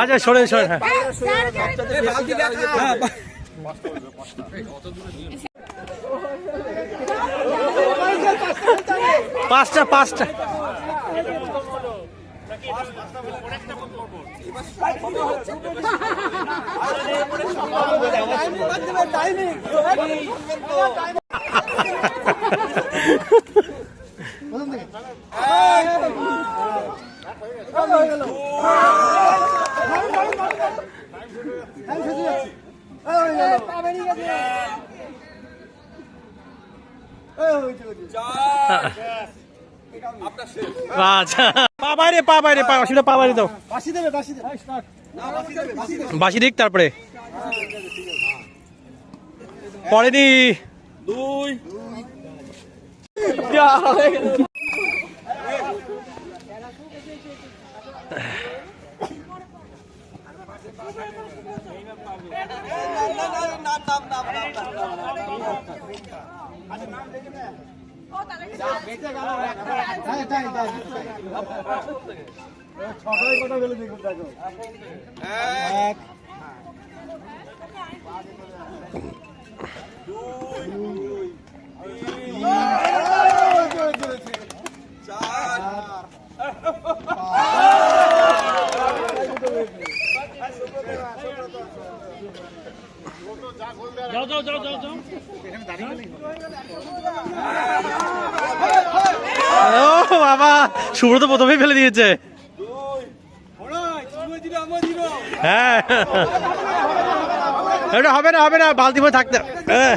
আচ্ছা সরে সরে হ্যাঁ। পাঁচটা পাঁচটা। আচ্ছা পা বাইরে পা বাইরে পা অসুবিধা পা বাইরে দাও। বাসি দেবে বাসি দেবে বাসি দিক তারপরে। পড়েনি দুই। ছটাই কটা গেলে দেখুন দেখো। এক। ও বাবা সুব্রত প্রথমেই ফেলে দিয়েছে। হ্যাঁ। এটা হবে না হবে না বালতি ভরে থাকতে হ্যাঁ।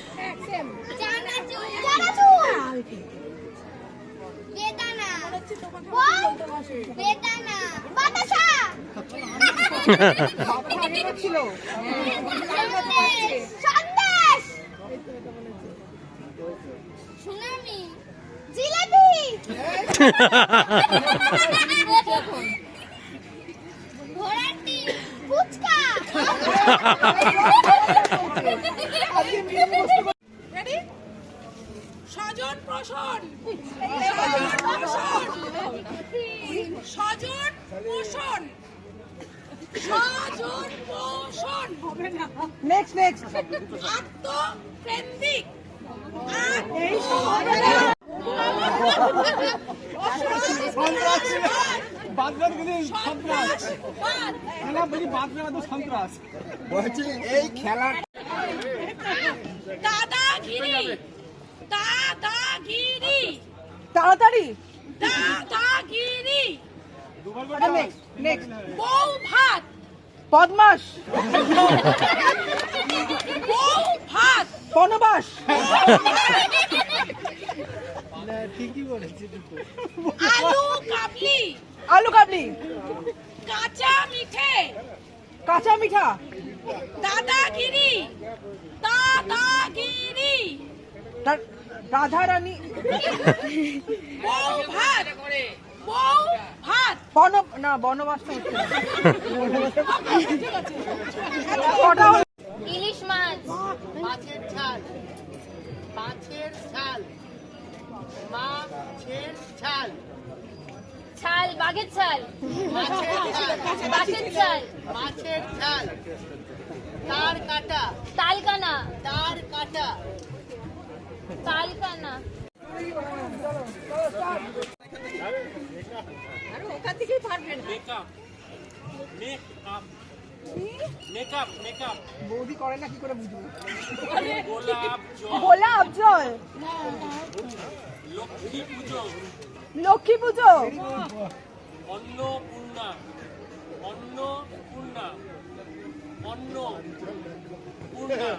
ডিম ফুচকা। স্বজন পোষণ স্বজন পোষণ স্বজন পোষণ হবে না নেক্সট নেক্সট আত্মকেন্দ্রিক। এই খেলা দাদাগিরি। তাড়াতাড়ি। দাদাগিরি। নেক্সট বউ ভাত বদমাস বউ ভাত বনবাস। আলু কাবলি। আলু কাবলি। কাঁচা মিঠে। কাঁচা মিঠা। দাদাগিরি। দাদাগিরি। রা- রাধা রানী বউ ভাত বউ ভাত বন না। বনবাস? ইলিশ মাছ। মাছের ছাল মাছের ছাল ছাল বাঘের ছাল। মাছের ছাল বাঘের ছাল। মাছের ছাল তার কাটা। তালকানা। তার কাটা। তালকানা ওখান থেকেই মেকআপ বৌদি করে না কি করে গোলাপ গোলাপ জল লক্ষ্মী পুজো লক্ষ্মী পুজো অন্নপূর্ণা অন্নপূর্ণা অন্ন পূর্ণা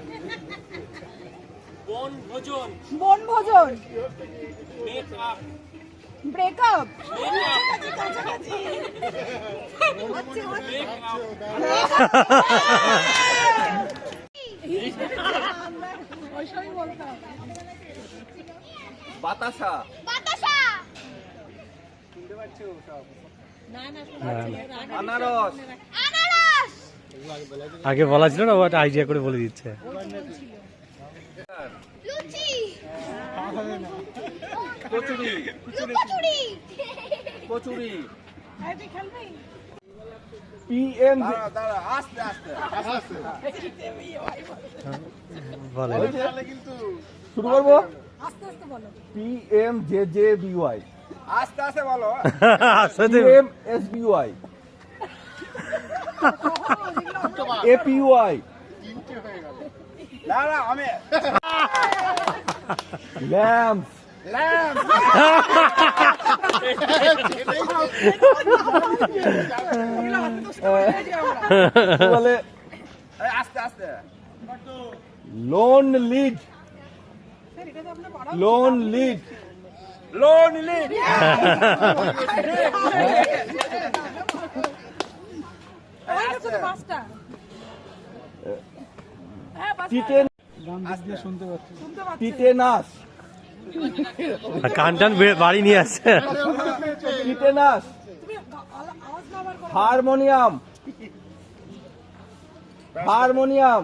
বনভোজন। মেকআপ ব্রেকআপ বাতাসা বাতাসা। আনারস। আনারস আগে বলা ছিল না ওটা আইডিয়া করে বলে দিচ্ছে। লুচি। কচুরি। কচুরি। পিএম দাঁড়া আস্তে আস্তে বলে। শুরু করব? পিএম জে জে বিওয়াই আস্তে আস্তে বলো। সত্যি। PM S BY APY. Lamp lamp বলে আস্তে আস্তে। Loan lead loan lead loan lead T10 tetanus কানটান বাড়ি নিয়ে আসছে টিটেনাস হারমোনিয়াম হারমোনিয়াম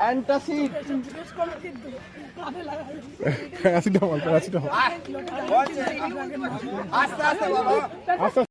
অ্যান্টাসিড। আস্তে আস্তে